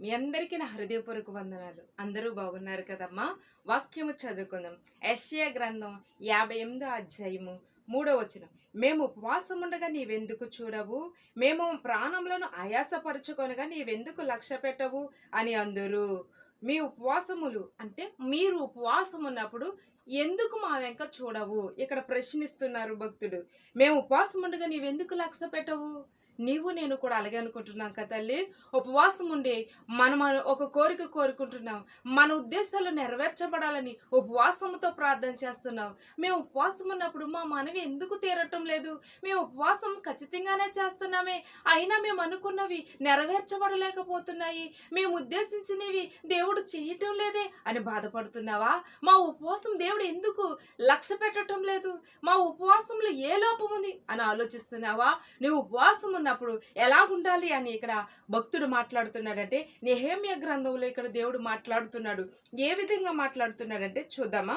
మీ అందరికీ నా హృదయపూర్వక వందనాలు. అందరూ బాగున్నారు కదమ్మా? వాక్యము చదువుకుందాం. యెషయా గ్రంథం యాభై ఎనిమిదో అధ్యాయము మూడో వచనం. మేము ఉపవాసం ఉండగా నీవెందుకు చూడవు? మేము ప్రాణములను ఆయాసపరచుకొనగా నీవెందుకు లక్ష్య పెట్టవు? అని అందరూ. మీ ఉపవాసములు అంటే మీరు ఉపవాసం ఉన్నప్పుడు ఎందుకు మా వెంక చూడవు? ఇక్కడ ప్రశ్నిస్తున్నారు భక్తుడు. మేము ఉపవాసం ఉండగా నీవెందుకు లక్ష్య పెట్టవు? నీవు నేను కూడా అలాగే అనుకుంటున్నాం కదా తల్లి. ఉపవాసం ఉండి మనం ఒక కోరిక కోరుకుంటున్నాం. మన ఉద్దేశాలు నెరవేర్చబడాలని ఉపవాసంతో ప్రార్థన చేస్తున్నాం. మేము ఉపవాసం ఉన్నప్పుడు మా మనవి ఎందుకు తీరటం లేదు? మేము ఉపవాసం ఖచ్చితంగానే చేస్తున్నామే. అయినా మేము అనుకున్నవి నెరవేర్చబడలేకపోతున్నాయి. మేము ఉద్దేశించినవి దేవుడు చేయటం లేదే అని బాధపడుతున్నావా? మా ఉపవాసం దేవుడు ఎందుకు లక్ష్య పెట్టడం లేదు? మా ఉపవాసంలో ఏ లోపం ఉంది అని ఆలోచిస్తున్నావా? నువ్వు ఉపవాసం ఉన్నప్పుడు ఎలా ఉండాలి అని ఇక్కడ భక్తుడు మాట్లాడుతున్నాడంటే నెహేమియా గ్రంథంలో ఇక్కడ దేవుడు మాట్లాడుతున్నాడు. ఏ విధంగా మాట్లాడుతున్నాడంటే చూద్దామా?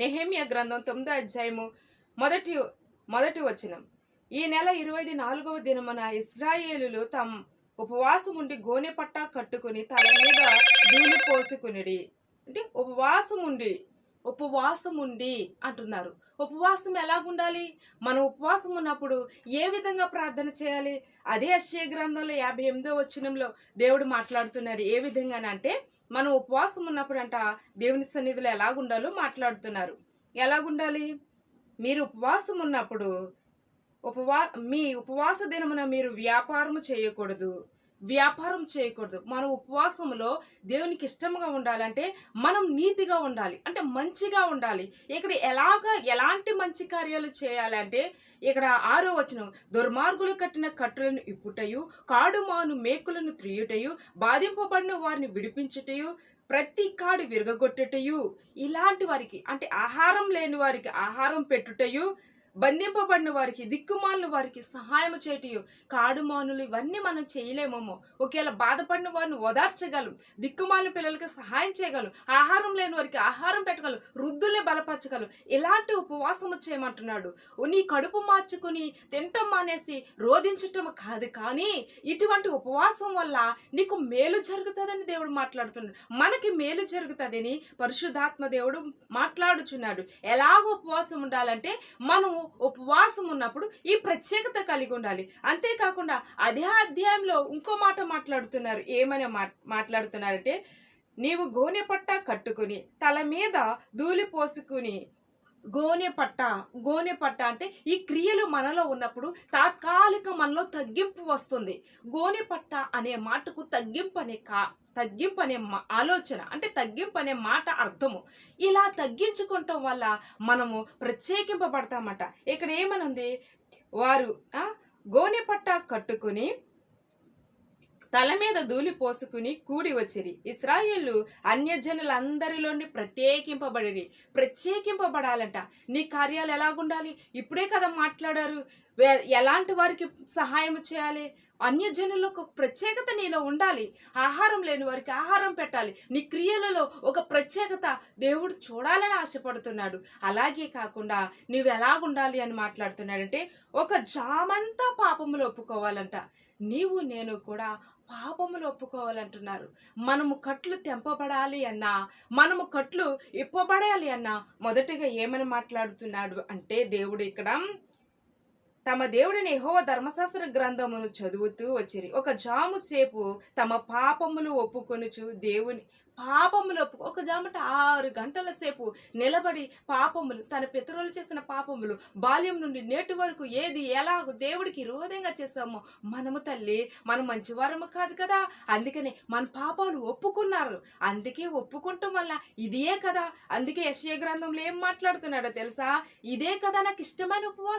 నెహేమియా గ్రంథం తొమ్మిదో అధ్యాయము మొదటి మొదటి వచనం. ఈ నెల ఇరవై నాలుగవ దినమున ఇస్రాయేలులు తమ ఉపవాసం ఉండి గోనె పట్టా కట్టుకుని తల మీద ధూళి పోసుకునిడి. అంటే ఉపవాసం ఉండి ఉపవాసం ఉండి అంటున్నారు. ఉపవాసం ఎలాగుండాలి? మనం ఉపవాసం ఉన్నప్పుడు ఏ విధంగా ప్రార్థన చేయాలి? అదే అశ్చయ గ్రంథంలో యాభై ఎనిమిదో వచనంలో దేవుడు మాట్లాడుతున్నాడు. ఏ విధంగానంటే మనం ఉపవాసం ఉన్నప్పుడు అంట దేవుని సన్నిధిలో ఎలాగుండాలో మాట్లాడుతున్నారు. ఎలాగుండాలి? మీరు ఉపవాసం ఉన్నప్పుడు ఉపవా మీ ఉపవాస దినమున మీరు వ్యాపారము చేయకూడదు. వ్యాపారం చేయకూడదు. మన ఉపవాసంలో దేవునికి ఇష్టంగా ఉండాలంటే మనం నీతిగా ఉండాలి. అంటే మంచిగా ఉండాలి. ఇక్కడ ఎలాగా ఎలాంటి మంచి కార్యాలు చేయాలంటే ఇక్కడ ఆరో వచనం దుర్మార్గులు కట్టిన కట్టులను ఇప్పుటయు కాడుమాను మేకులను త్రియుటయు బాధింపబడిన వారిని విడిపించుటయు ప్రతి కాడు విరగగొట్టుటయు ఇలాంటి వారికి అంటే ఆహారం లేని వారికి ఆహారం పెట్టుటయు బంధింపబడిన వారికి దిక్కుమాలిన వారికి సహాయం చేయటయు. కాడుమానులు ఇవన్నీ మనం చేయలేమేమో. ఒకవేళ బాధపడిన వారిని ఓదార్చగలం దిక్కుమాలిన పిల్లలకి సహాయం చేయగలం ఆహారం లేని వారికి ఆహారం పెట్టగలం వృద్ధులే బలపరచగలం. ఇలాంటి ఉపవాసము చేయమంటున్నాడు. నీ కడుపు మార్చుకుని తింటం మానేసి రోధించటం కాదు కానీ ఇటువంటి ఉపవాసం వల్ల నీకు మేలు జరుగుతుందని దేవుడు మాట్లాడుతున్నాడు. మనకి మేలు జరుగుతుందని పరిశుద్ధాత్మ దేవుడు మాట్లాడుచున్నాడు. ఎలాగ ఉపవాసం ఉండాలంటే మనము ఉపవాసం ఉన్నప్పుడు ఈ ప్రత్యేకత కలిగి ఉండాలి. అంతేకాకుండా అదే అధ్యాయంలో ఇంకో మాట మాట్లాడుతున్నారు. ఏమని మా మాట్లాడుతున్నారంటే నీవు గోనె పట్ట కట్టుకుని తల మీద ధూళి పోసుకుని గోనె పట్ట గోనె పట్ట అంటే ఈ క్రియలు మనలో ఉన్నప్పుడు తాత్కాలిక మనలో తగ్గింపు వస్తుంది. గోనె పట్ట అనే మాటకు తగ్గింపు అనే కా తగ్గింపు అనే ఆలోచన అంటే తగ్గింపు అనే మాట అర్థము. ఇలా తగ్గించుకోవటం వల్ల మనము ప్రత్యేకింపబడతామట. ఇక్కడ ఏమనుంది? వారు గోనె పట్ట కట్టుకుని తల మీద ధూళి పోసుకుని కూడి వచ్చిరి. ఇస్రాయేళ్ళు అన్యజనులందరిలోని ప్రత్యేకింపబడిరి. ప్రత్యేకింపబడాలంట. నీ కార్యాలు ఎలాగుండాలి? ఇప్పుడే కదా మాట్లాడారు. ఎలాంటి వారికి సహాయం చేయాలి? అన్యజనులకు ఒక ప్రత్యేకత నీలో ఉండాలి. ఆహారం లేని వారికి ఆహారం పెట్టాలి. నీ క్రియలలో ఒక ప్రత్యేకత దేవుడు చూడాలని ఆశపడుతున్నాడు. అలాగే కాకుండా నువ్వు ఎలాగుండాలి అని మాట్లాడుతున్నాడంటే ఒక జామంతా పాపములు ఒప్పుకోవాలంట. నీవు నేను కూడా పాపములు ఒప్పుకోవాలంటున్నారు. మనము కట్లు తెంపబడాలి అన్నా మనము కట్లు ఇప్పబడాలి అన్నా మొదటిగా ఏమని మాట్లాడుతున్నాడు అంటే దేవుడు ఇక్కడ తమ దేవుడిని యహోవ ధర్మశాస్త్ర గ్రంథమును చదువుతూ వచ్చిరి. ఒక జాము సేపు తమ పాపములు ఒప్పుకొనుచు దేవుని పాపములు ఒప్పు ఒక జామట ఆరు గంటల సేపు నిలబడి పాపములు తన పితరులు చేసిన పాపములు బాల్యం నుండి నేటి వరకు ఏది ఎలాగో దేవుడికి విరోధంగా చేసామో మనము తల్లి మనం మంచివారము కాదు కదా. అందుకనే మన పాపాలు ఒప్పుకున్నారు. అందుకే ఒప్పుకుంటాం వల్ల ఇదే కదా. అందుకే యశయ గ్రంథంలో ఏం మాట్లాడుతున్నాడో తెలుసా? ఇదే కదా నాకు ఇష్టమైన ఉపవాసం.